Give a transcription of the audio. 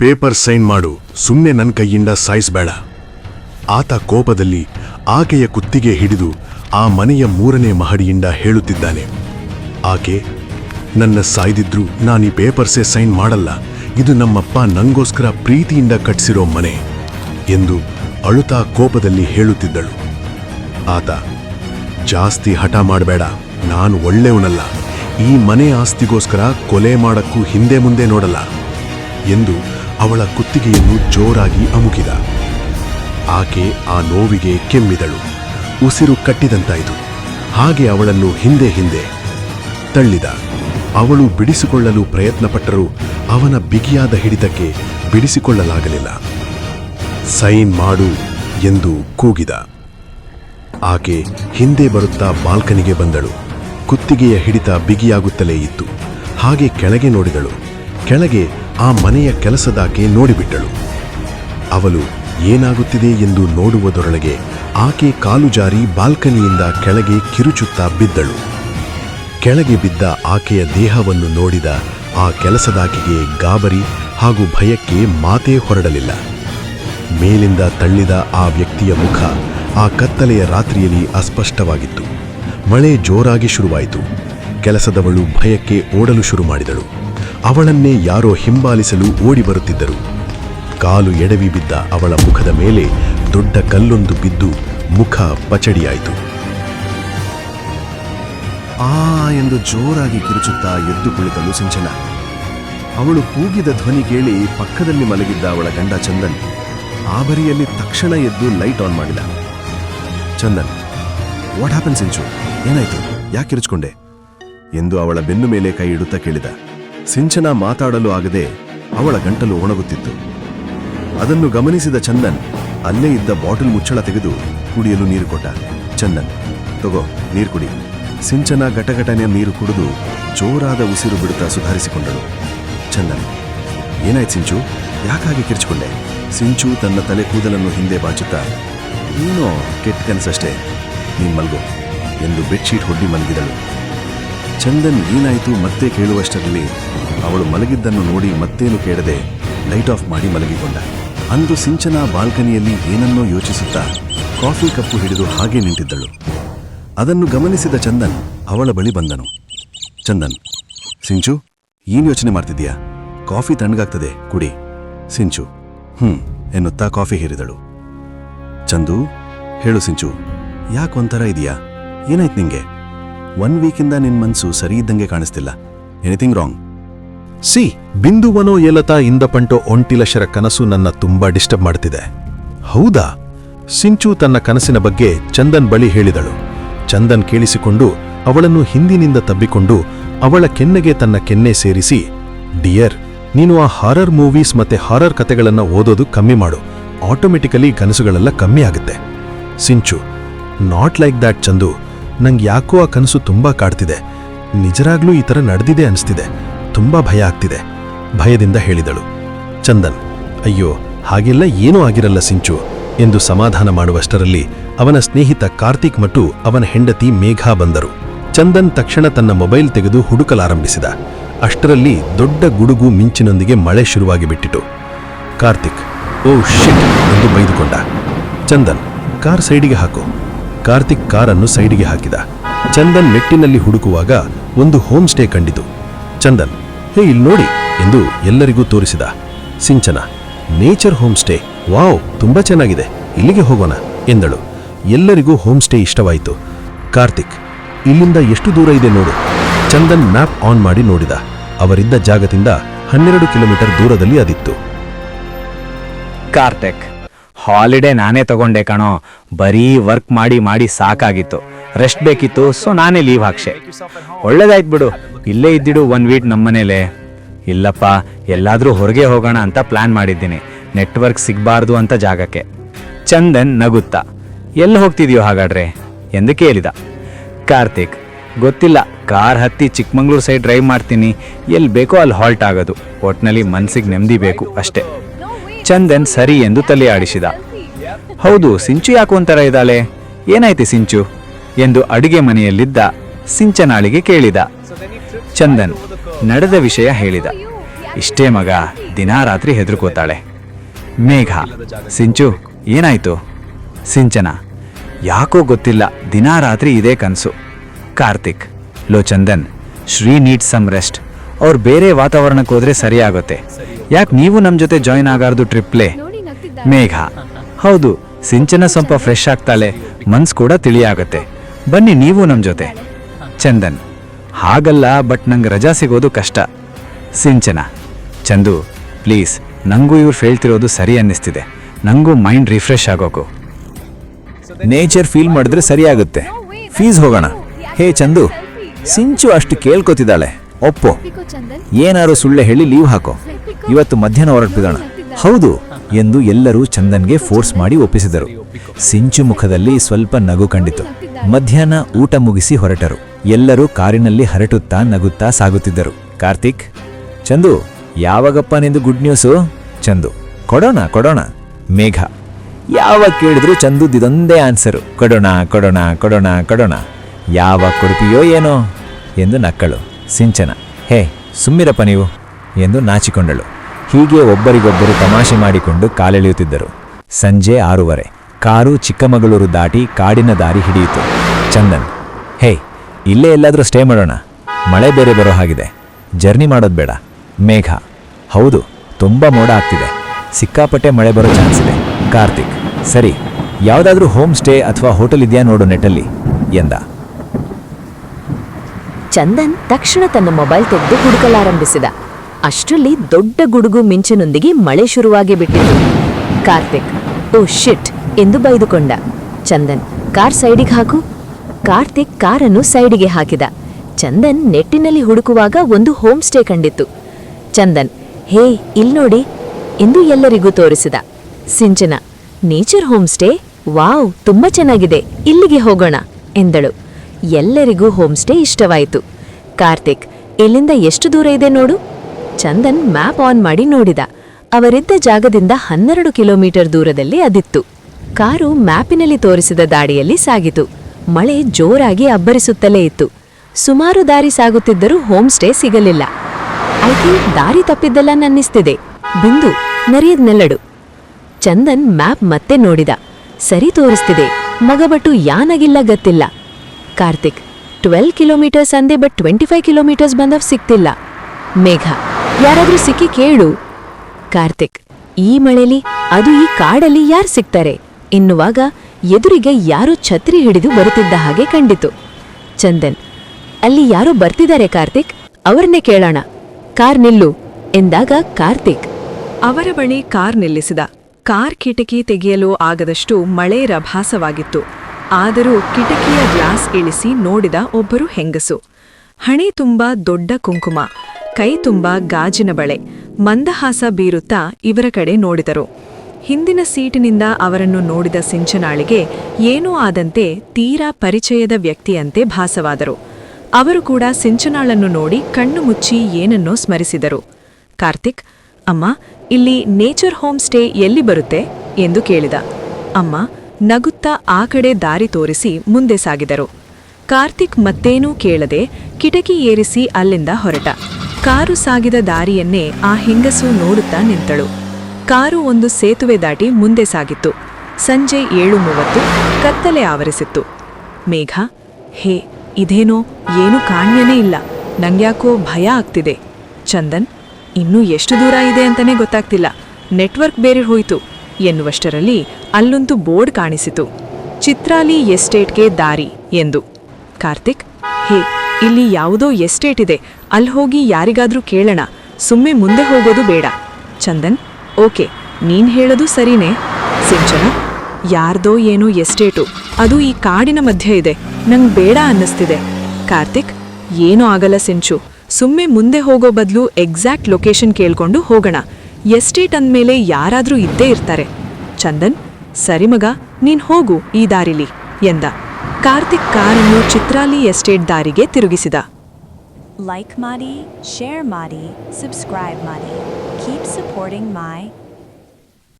Paper sign ಮಾಡು ಸುಮ್ಮನೆ ನನ್ನ ಕೈಯಿಂದ ಸಾಯಿಸ್ಬೇಡ. ಆತ ಕೋಪದಲ್ಲಿ ಆಕೆಯ ಕುತ್ತಿಗೆ ಹಿಡಿದು ಆ ಮನೆಯ ಮೂರನೇ ಮಹಡಿಯಿಂದ ಹೇಳುತ್ತಿದ್ದಾನೆ. ಆಕೆ, ನನ್ನ ಸಾಯ್ದಿದ್ರು ನಾನೀ ಪೇಪರ್ಸೇ ಸೈನ್ ಮಾಡಲ್ಲ. ಇದು ನಮ್ಮಪ್ಪ ನಂಗೋಸ್ಕರ ಪ್ರೀತಿಯಿಂದ ಕಟ್ಸಿರೋ ಮನೆ ಎಂದು ಅಳುತಾ ಕೋಪದಲ್ಲಿ ಹೇಳುತ್ತಿದ್ದಳು. ಆತ, ಜಾಸ್ತಿ ಹಠ ಮಾಡಬೇಡ, ನಾನು ಒಳ್ಳೆಯವನಲ್ಲ ಈ ಮನೆ ಆಸ್ತಿಗೋಸ್ಕರ ಕೊಲೆ ಮಾಡಕ್ಕೂ ಹಿಂದೆ ಮುಂದೆ ನೋಡಲ್ಲ ಎಂದು ಅವಳ ಕುತ್ತಿಗೆಯನ್ನು ಜೋರಾಗಿ ಅಮುಕಿದ ಆಕೆ ಆ ನೋವಿಗೆ ಕೆಮ್ಮಿದಳು. ಉಸಿರು ಕಟ್ಟಿದಂತಾಯಿತು. ಹಾಗೆ ಅವಳನ್ನು ಹಿಂದೆ ಹಿಂದೆ ತಳ್ಳಿದ. ಅವಳು ಬಿಡಿಸಿಕೊಳ್ಳಲು ಪ್ರಯತ್ನಪಟ್ಟರೂ ಅವನ ಬಿಗಿಯಾದ ಹಿಡಿತಕ್ಕೆ ಬಿಡಿಸಿಕೊಳ್ಳಲಾಗಲಿಲ್ಲ. ಸೈನ್ ಮಾಡು ಎಂದು ಕೂಗಿದ. ಆಕೆ ಹಿಂದೆ ಬರುತ್ತಾ ಬಾಲ್ಕನಿಗೆ ಬಂದಳು. ಕುತ್ತಿಗೆಯ ಹಿಡಿತ ಬಿಗಿಯಾಗುತ್ತಲೇ ಇತ್ತು. ಹಾಗೆ ಕೆಳಗೆ ನೋಡಿದಳು. ಕೆಳಗೆ ಆ ಮನೆಯ ಕೆಲಸದಾಕೆ ನೋಡಿಬಿಟ್ಟಳು. ಅವಳು ಏನಾಗುತ್ತಿದೆ ಎಂದು ನೋಡುವುದರೊಳಗೆ ಆಕೆ ಕಾಲು ಜಾರಿ ಬಾಲ್ಕನಿಯಿಂದ ಕೆಳಗೆ ಕಿರುಚುತ್ತಾ ಬಿದ್ದಳು. ಕೆಳಗೆ ಬಿದ್ದ ಆಕೆಯ ದೇಹವನ್ನು ನೋಡಿದ ಆ ಕೆಲಸದಾಕೆಗೆ ಗಾಬರಿ ಹಾಗೂ ಭಯಕ್ಕೆ ಮಾತೇ ಹೊರಡಲಿಲ್ಲ. ಮೇಲಿಂದ ತಳ್ಳಿದ ಆ ವ್ಯಕ್ತಿಯ ಮುಖ ಆ ಕತ್ತಲೆಯ ರಾತ್ರಿಯಲ್ಲಿ ಅಸ್ಪಷ್ಟವಾಗಿತ್ತು. ಮಳೆ ಜೋರಾಗಿ ಶುರುವಾಯಿತು. ಕೆಲಸದವಳು ಭಯಕ್ಕೆ ಓಡಲು ಶುರು ಮಾಡಿದಳು. ಅವಳನ್ನೇ ಯಾರೋ ಹಿಂಬಾಲಿಸಲು ಓಡಿ ಬರುತ್ತಿದ್ದರು. ಕಾಲು ಎಡವಿ ಬಿದ್ದ ಅವಳ ಮುಖದ ಮೇಲೆ ದೊಡ್ಡ ಕಲ್ಲೊಂದು ಬಿದ್ದು ಮುಖ ಪಚಡಿಯಾಯಿತು. ಆ ಎಂದು ಜೋರಾಗಿ ಕಿರುಚುತ್ತಾ ಎದ್ದು ಕುಳಿತಳು ಸಿಂಚನ. ಅವಳು ಕೂಗಿದ ಧ್ವನಿ ಕೇಳಿ ಪಕ್ಕದಲ್ಲಿ ಮಲಗಿದ್ದ ಅವಳ ಗಂಡ ಚಂದನ್ ಆಬರಿಯಲ್ಲಿ ತಕ್ಷಣ ಎದ್ದು ಲೈಟ್ ಆನ್ ಮಾಡಿದ. Chandan, what happen Sinchu? ಏನಾಯ್ತು? ಯಾಕೆ ಕಿರುಚ್ಕೊಂಡೆ? ಎಂದು ಅವಳ ಬೆನ್ನು ಮೇಲೆ ಕೈ ಇಡುತ್ತಾ ಕೇಳಿದ. ಸಿಂಚನ ಮಾತಾಡಲು ಆಗದೆ ಅವಳ ಗಂಟಲು ಒಣಗುತ್ತಿತ್ತು. ಅದನ್ನು ಗಮನಿಸಿದ ಚಂದನ್ ಅಲ್ಲೇ ಇದ್ದ ಬಾಟಲ್ ಮುಚ್ಚಳ ತೆಗೆದು ಕುಡಿಯಲು ನೀರು ಕೊಟ್ಟ. ಚಂದನ್, ತಗೋ, ನೀರು ಕುಡಿ. ಸಿಂಚನ ಘಟಘಟನೆ ನೀರು ಕುಡಿದು ಜೋರಾದ ಉಸಿರು ಬಿಡುತ್ತಾ ಸುಧಾರಿಸಿಕೊಂಡಳು. ಚಂದನ್, ಏನಾಯ್ತು ಸಿಂಚು? ಯಾಕಾಗಿ ಕಿರ್ಚಿಕೊಂಡೆ? ಸಿಂಚು ತನ್ನ ತಲೆ ಕೂದಲನ್ನು ಹಿಂದೆ ಬಾಚುತ್ತಾ, ಏನೋ ಕೆಟ್ಟ ಕನಸಷ್ಟೇ. ನೀನ್ ಮಲ್ಗೋ. ಎಂದು ಬೆಡ್ಶೀಟ್ ಹೊಡ್ಡಿ ಮಲಗಿದಳು. ಚಂದನ್ ಏನಾಯಿತು ಮತ್ತೆ ಕೇಳುವಷ್ಟರಲ್ಲಿ ಅವಳು ಮಲಗಿದ್ದನ್ನು ನೋಡಿ ಮತ್ತೇನು ಕೇಳದೆ ಲೈಟ್ ಆಫ್ ಮಾಡಿ ಮಲಗಿಕೊಂಡ. ಅಂದು ಸಿಂಚನ ಬಾಲ್ಕನಿಯಲ್ಲಿ ಏನನ್ನೋ ಯೋಚಿಸುತ್ತಾ ಕಾಫಿ ಕಪ್ಪು ಹಿಡಿದು ಹಾಗೆ ನಿಂತಿದ್ದಳು. ಅದನ್ನು ಗಮನಿಸಿದ ಚಂದನ್ ಅವಳ ಬಳಿ ಬಂದನು. ಚಂದನ್, ಸಿಂಚು, ಏನ್ ಯೋಚನೆ ಮಾಡ್ತಿದ್ಯಾ ಕಾಫಿ ತಣ್ಣಗಾಗ್ತದೆ, ಕುಡಿ. ಸಿಂಚು, ಹ್ಮ್, ಎನ್ನುತ್ತಾ ಕಾಫಿ ಹೇರಿದಳು. ಚಂದು, ಹೇಳು ಸಿಂಚು ಯಾಕೊಂಥರ ಇದೆಯಾ? ಏನಾಯ್ತು ನಿಂಗೆ? ಒನ್ ವೀಕಿಂದ ನಿನ್ ಮನಸ್ಸು ಸರಿ ಇದ್ದಂಗೆ ಕಾಣಿಸ್ತಿಲ್ಲ. ಎನಿಥಿಂಗ್ ರಾಂಗ್ ಸಿ ಬಿಂದುವನೋ ಏಲತಾ ಇಂದಪಂಟೋ ಒಂಟಿಲಶರ ಕನಸು ನನ್ನ ತುಂಬಾ ಡಿಸ್ಟರ್ಬ್ ಮಾಡ್ತಿದೆ. ಹೌದಾ? ಸಿಂಚು ತನ್ನ ಕನಸಿನ ಬಗ್ಗೆ ಚಂದನ್ ಬಳಿ ಹೇಳಿದಳು. ಚಂದನ್ ಕೇಳಿಸಿಕೊಂಡು ಅವಳನ್ನು ಹಿಂದಿನಿಂದ ತಬ್ಬಿಕೊಂಡು ಅವಳ ಕೆನ್ನೆಗೆ ತನ್ನ ಕೆನ್ನೆ ಸೇರಿಸಿ ಡಿಯರ್ ನೀನು ಆ ಹಾರರ್ ಮೂವೀಸ್ ಮತ್ತೆ ಹಾರರ್ ಕತೆಗಳನ್ನು ಓದೋದು ಕಮ್ಮಿ ಮಾಡು. ಆಟೋಮೆಟಿಕಲಿ ಕನಸುಗಳೆಲ್ಲ ಕಮ್ಮಿ ಆಗುತ್ತೆ. Sinchu not like that Chandu. ನಂಗೆ ಯಾಕೋ ಆ ಕನಸು ತುಂಬಾ ಕಾಡ್ತಿದೆ. ನಿಜರಾಗ್ಲೂ ಈ ಥರ ನಡೆದಿದೆ ಅನಿಸ್ತಿದೆ. ತುಂಬಾ ಭಯ ಆಗ್ತಿದೆ. ಭಯದಿಂದ ಹೇಳಿದಳು. ಚಂದನ್, ಅಯ್ಯೋ, ಹಾಗೆಲ್ಲ ಏನೂ ಆಗಿರಲ್ಲ ಸಿಂಚು ಎಂದು ಸಮಾಧಾನ ಮಾಡುವಷ್ಟರಲ್ಲಿ ಅವನ ಸ್ನೇಹಿತ ಕಾರ್ತಿಕ್ ಮತ್ತು ಅವನ ಹೆಂಡತಿ ಮೇಘಾ ಬಂದರು. ಚಂದನ್ ತಕ್ಷಣ ತನ್ನ ಮೊಬೈಲ್ ತೆಗೆದು ಹುಡುಕಲಾರಂಭಿಸಿದ. ಅಷ್ಟರಲ್ಲಿ ದೊಡ್ಡ ಗುಡುಗು ಮಿಂಚಿನೊಂದಿಗೆ ಮಳೆ ಶುರುವಾಗಿ ಬಿಟ್ಟಿತು. ಕಾರ್ತಿಕ್, ಓ, ಶಿಟ್ ಎಂದು ಬೈದುಕೊಂಡ. ಚಂದನ್, ಕಾರ್ ಸೈಡಿಗೆ ಹಾಕು. ಕಾರ್ತಿಕ್ ಕಾರನ್ನು ಸೈಡ್ಗೆ ಹಾಕಿದ. ಚಂದನ್ ಮೆಟ್ಟಿನಲ್ಲಿ ಹುಡುಕುವಾಗ ಒಂದು ಹೋಮ್ ಸ್ಟೇ ಕಂಡಿತು. ಚಂದನ್, ಹೇ, ಇಲ್ಲಿ ನೋಡಿ, ಎಂದು ಎಲ್ಲರಿಗೂ ತೋರಿಸಿದ. Sinchana, nature home stay wow, ತುಂಬಾ ಚೆನ್ನಾಗಿದೆ, ಇಲ್ಲಿಗೆ ಹೋಗೋಣ, ಎಂದಳು. ಎಲ್ಲರಿಗೂ ಹೋಮ್ ಸ್ಟೇ ಇಷ್ಟವಾಯಿತು. ಕಾರ್ತಿಕ್, ಇಲ್ಲಿಂದ ಎಷ್ಟು ದೂರ ಇದೆ ನೋಡು. ಚಂದನ್ ಮ್ಯಾಪ್ ಆನ್ ಮಾಡಿ ನೋಡಿದ. ಅವರಿದ್ದ ಜಾಗದಿಂದ ಹನ್ನೆರಡು ಕಿಲೋಮೀಟರ್ ದೂರದಲ್ಲಿ ಅದಿತ್ತು. ಕಾರ್ಟೆಕ್ ಹಾಲಿಡೇ ನಾನೇ ತಗೊಂಡೆ ಕಣೋ. ಬರೀ ವರ್ಕ್ ಮಾಡಿ ಮಾಡಿ ಸಾಕಾಗಿತ್ತು. ರೆಸ್ಟ್ ಬೇಕಿತ್ತು ಸೊ ನಾನೇ ಲೀವ್ ಹಾಕ್ಸೆ. ಒಳ್ಳೇದಾಯ್ತು ಬಿಡು. ಇಲ್ಲೇ ಇದ್ದಿಡು ಒನ್ ವೀಕ್ ನಮ್ಮನೇಲೆ ಇಲ್ಲಪ್ಪ, ಎಲ್ಲಾದರೂ ಹೊರಗೆ ಹೋಗೋಣ ಅಂತ ಪ್ಲ್ಯಾನ್ ಮಾಡಿದ್ದೀನಿ. ನೆಟ್ವರ್ಕ್ ಸಿಗಬಾರ್ದು ಅಂತ ಜಾಗಕ್ಕೆ. ಚಂದನ್ ನಗುತ್ತಾ. ಎಲ್ಲಿ ಹೋಗ್ತಿದ್ಯೋ ಹಾಗಾದ್ರೆ? ಎಂದು ಕೇಳಿದ ಕಾರ್ತಿಕ್, ಗೊತ್ತಿಲ್ಲ. ಕಾರ್ ಹತ್ತಿ ಚಿಕ್ಕಮಂಗ್ಳೂರು ಸೈಡ್ ಡ್ರೈವ್ ಮಾಡ್ತೀನಿ. ಎಲ್ಲಿ ಬೇಕೋ ಅಲ್ಲಿ ಹಾಲ್ಟ್ ಆಗೋದು. ಒಟ್ನಲ್ಲಿ ಮನ್ಸಿಗೆ ನೆಮ್ಮದಿ ಬೇಕು ಅಷ್ಟೇ. ಚಂದನ್ ಸರಿ ಎಂದು ತಲೆಯಾಡಿಸಿದ. ಹೌದು, ಸಿಂಚು ಯಾಕೋ ಒಂಥರ ಇದ್ದಾಳೆ? ಏನಾಯ್ತು ಸಿಂಚು? ಎಂದು ಅಡುಗೆ ಮನೆಯಲ್ಲಿದ್ದ ಸಿಂಚನಾಳಿಗೆ ಕೇಳಿದ. ಚಂದನ್ ನಡೆದ ವಿಷಯ ಹೇಳಿದ. ಇಷ್ಟೇ ಮಗ, ದಿನಾ ರಾತ್ರಿ ಹೆದರ್ಕೋತಾಳೆ. ಮೇಘ, ಸಿಂಚು, ಏನಾಯ್ತು? ಸಿಂಚನ, ಯಾಕೋ ಗೊತ್ತಿಲ್ಲ, ದಿನಾ ರಾತ್ರಿ ಇದೇ ಕನಸು. ಕಾರ್ತಿಕ್, ಲೋ Chandan, Shri need some rest. ಅವ್ರು ಬೇರೆ ವಾತಾವರಣಕ್ಕೆ ಹೋದ್ರೆ ಸರಿ ಆಗುತ್ತೆ ಯಾಕೆ ನೀವು ನಮ್ಮ ಜೊತೆ ಜಾಯಿನ್ ಆಗಾರ್ದು ಟ್ರಿಪ್ಲೇ ಮೇಘ. ಹೌದು ಸಿಂಚನ ಸ್ವಲ್ಪ ಫ್ರೆಶ್ ಆಗ್ತಾಳೆ. ಮನ್ಸು ಕೂಡ ತಿಳಿಯಾಗುತ್ತೆ. ಬನ್ನಿ ನೀವು ನಮ್ಮ ಜೊತೆ. ಚಂದನ್. ಹಾಗಲ್ಲ ಬಟ್ ನಂಗೆ ರಜಾ ಸಿಗೋದು ಕಷ್ಟ. ಸಿಂಚನ. ಚಂದು ಪ್ಲೀಸ್ ನಂಗೂ ಇವ್ರು ಹೇಳ್ತಿರೋದು ಸರಿ ಅನ್ನಿಸ್ತಿದೆ. ನಂಗೂ ಮೈಂಡ್ ರಿಫ್ರೆಶ್ ಆಗೋಕು. ನೇಚರ್ ಫೀಲ್ ಮಾಡಿದ್ರೆ ಸರಿಯಾಗುತ್ತೆ ಫೀಸ್ ಹೋಗೋಣ. ಹೇ ಚಂದು ಸಿಂಚು ಅಷ್ಟು ಕೇಳ್ಕೊತಿದ್ದಾಳೆ. ಒಪ್ಪೋ. ಏನಾರು ಸುಳ್ಳೆ ಹೇಳಿ ಲೀವ್ ಹಾಕೋ. ಇವತ್ತು ಮಧ್ಯಾಹ್ನ ಹೊರಟಿದೋಣ ಹೌದು ಎಂದು ಎಲ್ಲರೂ ಚಂದನ್ಗೆ ಫೋರ್ಸ್ ಮಾಡಿ ಒಪ್ಪಿಸಿದರು. ಸಿಂಚು ಮುಖದಲ್ಲಿ ಸ್ವಲ್ಪ ನಗು ಕಂಡಿತು. ಮಧ್ಯಾಹ್ನ ಊಟ ಮುಗಿಸಿ ಹೊರಟರು. ಎಲ್ಲರೂ ಕಾರಿನಲ್ಲಿ ಹರಟುತ್ತಾ ನಗುತ್ತಾ ಸಾಗುತ್ತಿದ್ದರು. ಕಾರ್ತಿಕ್, ಚಂದು, ಯಾವಾಗಪ್ಪ ನಿಂದು ಗುಡ್ ನ್ಯೂಸು ಚಂದು, ಕೊಡೋಣ ಕೊಡೋಣ. ಮೇಘ, ಯಾವಾಗ ಕೇಳಿದ್ರು ಚಂದುದಿದೊಂದೇ ಆನ್ಸರು ಕೊಡೋಣ ಕೊಡೋಣ ಕೊಡೋಣ ಕೊಡೋಣ. ಯಾವಾಗ ಕೊಡ್ತೀಯೋ ಏನೋ ಎಂದು ನಕ್ಕಳು. ಸಿಂಚನ, ಹೇ, ಸುಮ್ಮಿರಪ್ಪ ನೀವು ಎಂದು ನಾಚಿಕೊಂಡಳು. ಹೀಗೆ ಒಬ್ಬರಿಗೊಬ್ಬರು ತಮಾಷೆ ಮಾಡಿಕೊಂಡು ಕಾಲೆಳೆಯುತ್ತಿದ್ದರು. ಸಂಜೆ ಆರೂವರೆ. ಕಾರು ಚಿಕ್ಕಮಗಳೂರು ದಾಟಿ ಕಾಡಿನ ದಾರಿ ಹಿಡಿಯಿತು. ಚಂದನ್, ಹೇ, ಇಲ್ಲೇ ಎಲ್ಲಾದರೂ ಸ್ಟೇ ಮಾಡೋಣ. ಮಳೆ ಬೇರೆ ಬರೋ ಹಾಗಿದೆ. ಜರ್ನಿ ಮಾಡೋದು ಬೇಡ. ಮೇಘ. ಹೌದು, ತುಂಬ ಮೋಡ ಆಗ್ತಿದೆ. ಸಿಕ್ಕಾಪಟ್ಟೆ ಮಳೆ ಬರೋ ಚಾನ್ಸ್ ಇದೆ. ಕಾರ್ತಿಕ್, ಸರಿ. ಯಾವುದಾದ್ರೂ ಹೋಮ್ ಸ್ಟೇ ಅಥವಾ ಹೋಟೆಲ್ ಇದೆಯಾ ನೋಡು ನೆಟ್ಟಲ್ಲಿ, ಎಂದ. ಚಂದನ್ ತಕ್ಷಣ ತನ್ನ ಮೊಬೈಲ್ ತೆಗೆದು ಹುಡುಕಲಾರಂಭಿಸಿದ. ಅಷ್ಟರಲ್ಲಿ ದೊಡ್ಡ ಗುಡುಗು ಮಿಂಚಿನೊಂದಿಗೆ ಮಳೆ ಶುರುವಾಗಿ ಬಿಟ್ಟಿತು. ಕಾರ್ತಿಕ್, ಓ ಶಿಟ್ ಎಂದು ಬೈದುಕೊಂಡ. ಚಂದನ್, ಕಾರ್ ಸೈಡಿಗೆ ಹಾಕು. ಕಾರ್ತಿಕ್ ಕಾರನ್ನು ಸೈಡಿಗೆ ಹಾಕಿದ. ಚಂದನ್ ನೆಟ್ಟಿನಲ್ಲಿ ಹುಡುಕುವಾಗ ಒಂದು ಹೋಮ್ ಸ್ಟೇ ಕಂಡಿತ್ತು. ಚಂದನ್, ಹೇ ಇಲ್ನೋಡಿ ಎಂದು ಎಲ್ಲರಿಗೂ ತೋರಿಸಿದ. Sinchana, nature home stay? Wow, ತುಂಬಾ ಚೆನ್ನಾಗಿದೆ. ಇಲ್ಲಿಗೆ ಹೋಗೋಣ ಎಂದಳು. ಎಲ್ಲರಿಗೂ ಹೋಮ್ ಸ್ಟೇ ಇಷ್ಟವಾಯಿತು. ಕಾರ್ತಿಕ್, ಇಲ್ಲಿಂದ ಎಷ್ಟು ದೂರ ಇದೆ ನೋಡು. ಚಂದನ್ ಮ್ಯಾಪ್ ಆನ್ ಮಾಡಿ ನೋಡಿದ. ಅವರಿದ್ದ ಜಾಗದಿಂದ ಹನ್ನೆರಡು ಕಿಲೋಮೀಟರ್ ದೂರದಲ್ಲಿ ಅದಿತ್ತು. ಕಾರು ಮ್ಯಾಪಿನಲ್ಲಿ ತೋರಿಸಿದ ದಾಡಿಯಲ್ಲಿ ಸಾಗಿತು. ಮಳೆ ಜೋರಾಗಿ ಅಬ್ಬರಿಸುತ್ತಲೇ ಇತ್ತು. ಸುಮಾರು ದಾರಿ ಸಾಗುತ್ತಿದ್ದರೂ ಹೋಮ್ ಸ್ಟೇ ಸಿಗಲಿಲ್ಲ. ಥಿಂಕ್ ದಾರಿ ತಪ್ಪಿದ್ದಲ್ಲ ನನ್ನಿಸ್ತಿದೆ ಬಿಂದು ನರಿಯದ್ ನೆಲ್ಲಡು. ಚಂದನ್ ಮ್ಯಾಪ್ ಮತ್ತೆ ನೋಡಿದ. ಸರಿ ತೋರಿಸ್ತಿದೆ. ಮಗಬಟ್ಟು ಯಾನಗಿಲ್ಲ ಗತ್ತಿಲ್ಲ. ಕಾರ್ತಿಕ್, ಟ್ವೆಲ್ ಕಿಲೋಮೀಟರ್ಸ್ ಅಂದೆ ಬಟ್ ಟ್ವೆಂಟಿ ಫೈವ್ ಕಿಲೋಮೀಟರ್ಸ್ ಬಂದವ್ ಸಿಕ್ತಿಲ್ಲ. ಮೇಘ ಯಾರಾದ್ರೂ ಸಿಕ್ಕಿ ಕೇಳು. ಕಾರ್ತಿಕ್, ಈ ಮಳೆಲಿ, ಅದು ಈ ಕಾಡಲ್ಲಿ ಯಾರು ಸಿಗ್ತಾರೆ ಎನ್ನುವಾಗ ಎದುರಿಗೆ ಯಾರೋ ಛತ್ರಿ ಹಿಡಿದು ಬರುತ್ತಿದ್ದ ಹಾಗೆ ಕಂಡಿತು. ಚಂದನ್, ಅಲ್ಲಿ ಯಾರೋ ಬರ್ತಿದ್ದಾರೆ ಕಾರ್ತಿಕ್? ಅವರನ್ನೇ ಕೇಳೋಣ. ಕಾರ್ ನಿಲ್ಲು, ಎಂದಾಗ ಕಾರ್ತಿಕ್. ಅವರ ಬಳಿ ಕಾರ್ ನಿಲ್ಲಿಸಿದ. ಕಾರ್ ಕಿಟಕಿ ತೆಗೆಯಲು ಆಗದಷ್ಟು ಮಳೆ ರಭಾಸವಾಗಿತ್ತು. ಆದರೂ ಕಿಟಕಿಯ ಗ್ಲಾಸ್ ಇಳಿಸಿ ನೋಡಿದ ಒಬ್ಬರು ಹೆಂಗಸು. ಹಣೆ ತುಂಬಾ ದೊಡ್ಡ ಕುಂಕುಮ. ಕೈ ತುಂಬ ಗಾಜಿನ ಬಳೆ, ಮಂದಹಾಸ ಬೀರುತ್ತಾ ಇವರ ಕಡೆ ನೋಡಿದರು. ಹಿಂದಿನ ಸೀಟಿನಿಂದ ಅವರನ್ನು ನೋಡಿದ ಸಿಂಚನಾಳಿಗೆ ಏನೂ ಆದಂತೆ ತೀರಾ ಪರಿಚಯದ ವ್ಯಕ್ತಿಯಂತೆ ಭಾಸವಾದರು. ಅವರು ಕೂಡ ಸಿಂಚನಾಳನ್ನು ನೋಡಿ ಕಣ್ಣು ಮುಚ್ಚಿ ಏನನ್ನೋ ಸ್ಮರಿಸಿದರು. ಕಾರ್ತಿಕ್, ಅಮ್ಮ, ಇಲ್ಲಿ ನೇಚರ್ ಹೋಮ್ ಸ್ಟೇ ಎಲ್ಲಿ ಬರುತ್ತೆ? ಎಂದು ಕೇಳಿದ. ಅಮ್ಮ ನಗುತ್ತಾ ಆ ಕಡೆ ದಾರಿ ತೋರಿಸಿ ಮುಂದೆ ಸಾಗಿದರು. ಕಾರ್ತಿಕ್ ಮತ್ತೇನೂ ಕೇಳದೆ ಕಿಟಕಿ ಏರಿಸಿ ಅಲ್ಲಿಂದ ಹೊರಟ. ಕಾರು ಸಾಗಿದ ದಾರಿಯನ್ನೇ ಆ ಹೆಂಗಸು ನೋಡುತ್ತಾ ನಿಂತಳು. ಕಾರು ಒಂದು ಸೇತುವೆ ದಾಟಿ ಮುಂದೆ ಸಾಗಿತ್ತು. ಸಂಜೆ ಏಳು ಮೂವತ್ತು ಕತ್ತಲೆ ಆವರಿಸಿತ್ತು. ಮೇಘ, ಹೇ, ಇದೇನೋ ಏನು ಕಾಣ್ಯನೇ ಇಲ್ಲ. ನಂಗ್ಯಾಕೋ ಭಯ ಆಗ್ತಿದೆ. ಚಂದನ್, ಇನ್ನೂ ಎಷ್ಟು ದೂರ ಇದೆ ಅಂತಾನೆ ಗೊತ್ತಾಗ್ತಿಲ್ಲ. ನೆಟ್ವರ್ಕ್ ಬೇರೆ ಹೋಯಿತು. ಎನ್ನುವಷ್ಟರಲ್ಲಿ ಅಲ್ಲೊಂದು ಬೋರ್ಡ್ ಕಾಣಿಸಿತು. ಚಿತ್ರಾಲಿ ಎಸ್ಟೇಟ್ಗೆ ದಾರಿ ಎಂದು. ಕಾರ್ತಿಕ್, ಹೇ, ಇಲ್ಲಿ ಯಾವುದೋ ಎಸ್ಟೇಟ್ ಇದೆ ಅಲ್ಲಿ ಹೋಗಿ ಯಾರಿಗಾದ್ರೂ ಕೇಳೋಣ ಸುಮ್ಮನೆ ಮುಂದೆ ಹೋಗೋದು ಬೇಡ. ಚಂದನ್, ಓಕೆ, ನೀನ್ ಹೇಳೋದು ಸರಿನೇ. ಸಿಂಚನ, ಯಾರ್ದೋ ಏನೋ ಎಸ್ಟೇಟು, ಅದು ಈ ಕಾಡಿನ ಮಧ್ಯೆ ಇದೆ, ನಂಗ್ ಬೇಡ ಅನ್ನಿಸ್ತಿದೆ. ಕಾರ್ತಿಕ್, ಏನೂ ಆಗಲ್ಲ ಸಿಂಚು ಸುಮ್ಮನೆ ಮುಂದೆ ಹೋಗೋ ಬದಲು ಎಕ್ಸಾಕ್ಟ್ ಲೊಕೇಶನ್ ಕೇಳ್ಕೊಂಡು ಹೋಗೋಣ, ಎಸ್ಟೇಟ್ ಅಂದ್ಮೇಲೆ ಯಾರಾದ್ರೂ ಇದ್ದೇ ಇರ್ತಾರೆ. ಚಂದನ್, ಸರಿ ಮಗ, ನೀನ್ ಹೋಗು ಈ ದಾರಿಲಿ, ಎಂದ. ಕಾರ್ತಿಕ್ ಕಾರನ್ನು ಚಿತ್ರಾಲಿ ಎಸ್ಟೇಟ್ ದಾರಿಗೆ ತಿರುಗಿಸಿದ. ಲೈಕ್ ಮಾಡಿ ಶೇರ್ ಮಾಡಿ ಸಬ್ಸ್ಕ್ರೈಬ್ ಮಾಡಿ ಕೀಪ್ ಸಪೋರ್ಟಿಂಗ್ ಮೈ